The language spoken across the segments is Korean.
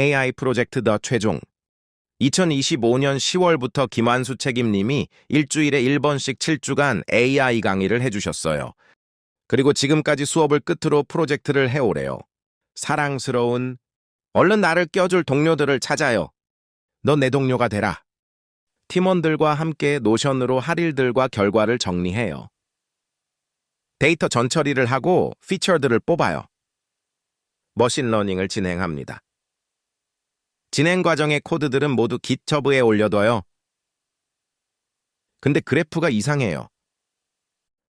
AI 프로젝트 더 최종 2025년 10월부터 김한수 책임님이 일주일에 1번씩 7주간 AI 강의를 해주셨어요. 그리고 지금까지 수업을 끝으로 프로젝트를 해오래요. 사랑스러운 얼른 나를 껴줄 동료들을 찾아요. 너 내 동료가 되라. 팀원들과 함께 노션으로 할 일들과 결과를 정리해요. 데이터 전처리를 하고 피처들을 뽑아요. 머신러닝을 진행합니다. 진행 과정의 코드들은 모두 GitHub에 올려둬요. 근데 그래프가 이상해요.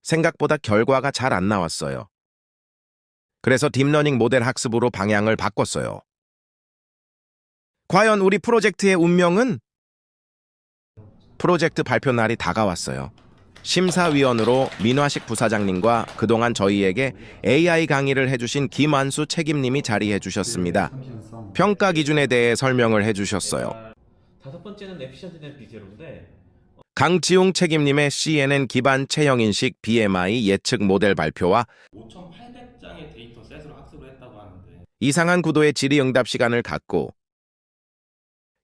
생각보다 결과가 잘 안 나왔어요. 그래서 딥러닝 모델 학습으로 방향을 바꿨어요. 과연 우리 프로젝트의 운명은? 프로젝트 발표 날이 다가왔어요. 심사위원으로 민화식 부사장님과 그동안 저희에게 AI 강의를 해주신 김한수 책임님이 자리해 주셨습니다. 평가 기준에 대해 설명을 해 주셨어요. 다섯 번째는 에피션트된 비제로인데 강지웅 책임님의 CNN 기반 체형 인식 BMI 예측 모델 발표와 5,800장의 데이터 셋으로 학습을 했다고 하는데 이상한 구도의 질의응답 시간을 갖고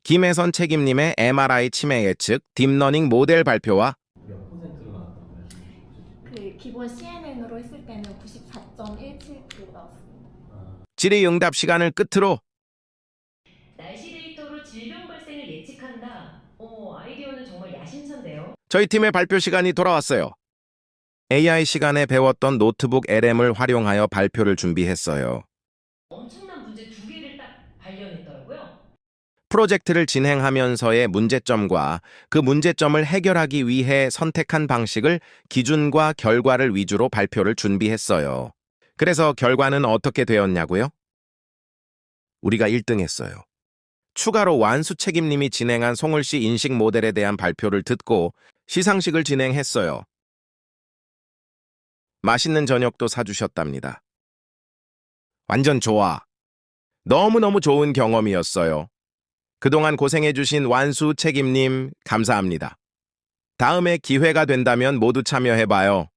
김혜선 책임님의 MRI 치매 예측 딥러닝 모델 발표와 몇 퍼센트로 나왔다고요? 그 기본 CNN으로 했을 때는 94.17% 나왔습니다. 질의응답 시간을 끝으로 날씨 데이터로 질병 발생을 예측한다. 어, 아이디어는 정말 야심찬데요. 저희 팀의 발표 시간이 돌아왔어요. AI 시간에 배웠던 노트북 LM을 활용하여 발표를 준비했어요. 엄청난 문제 두 개를 딱 발견했더라고요. 프로젝트를 진행하면서의 문제점과 그 문제점을 해결하기 위해 선택한 방식을 기준과 결과를 위주로 발표를 준비했어요. 그래서 결과는 어떻게 되었냐고요? 우리가 1등 했어요. 추가로 완수 책임님이 진행한 송을 씨 인식 모델에 대한 발표를 듣고 시상식을 진행했어요. 맛있는 저녁도 사주셨답니다. 완전 좋아. 너무너무 좋은 경험이었어요. 그동안 고생해주신 완수 책임님 감사합니다. 다음에 기회가 된다면 모두 참여해봐요.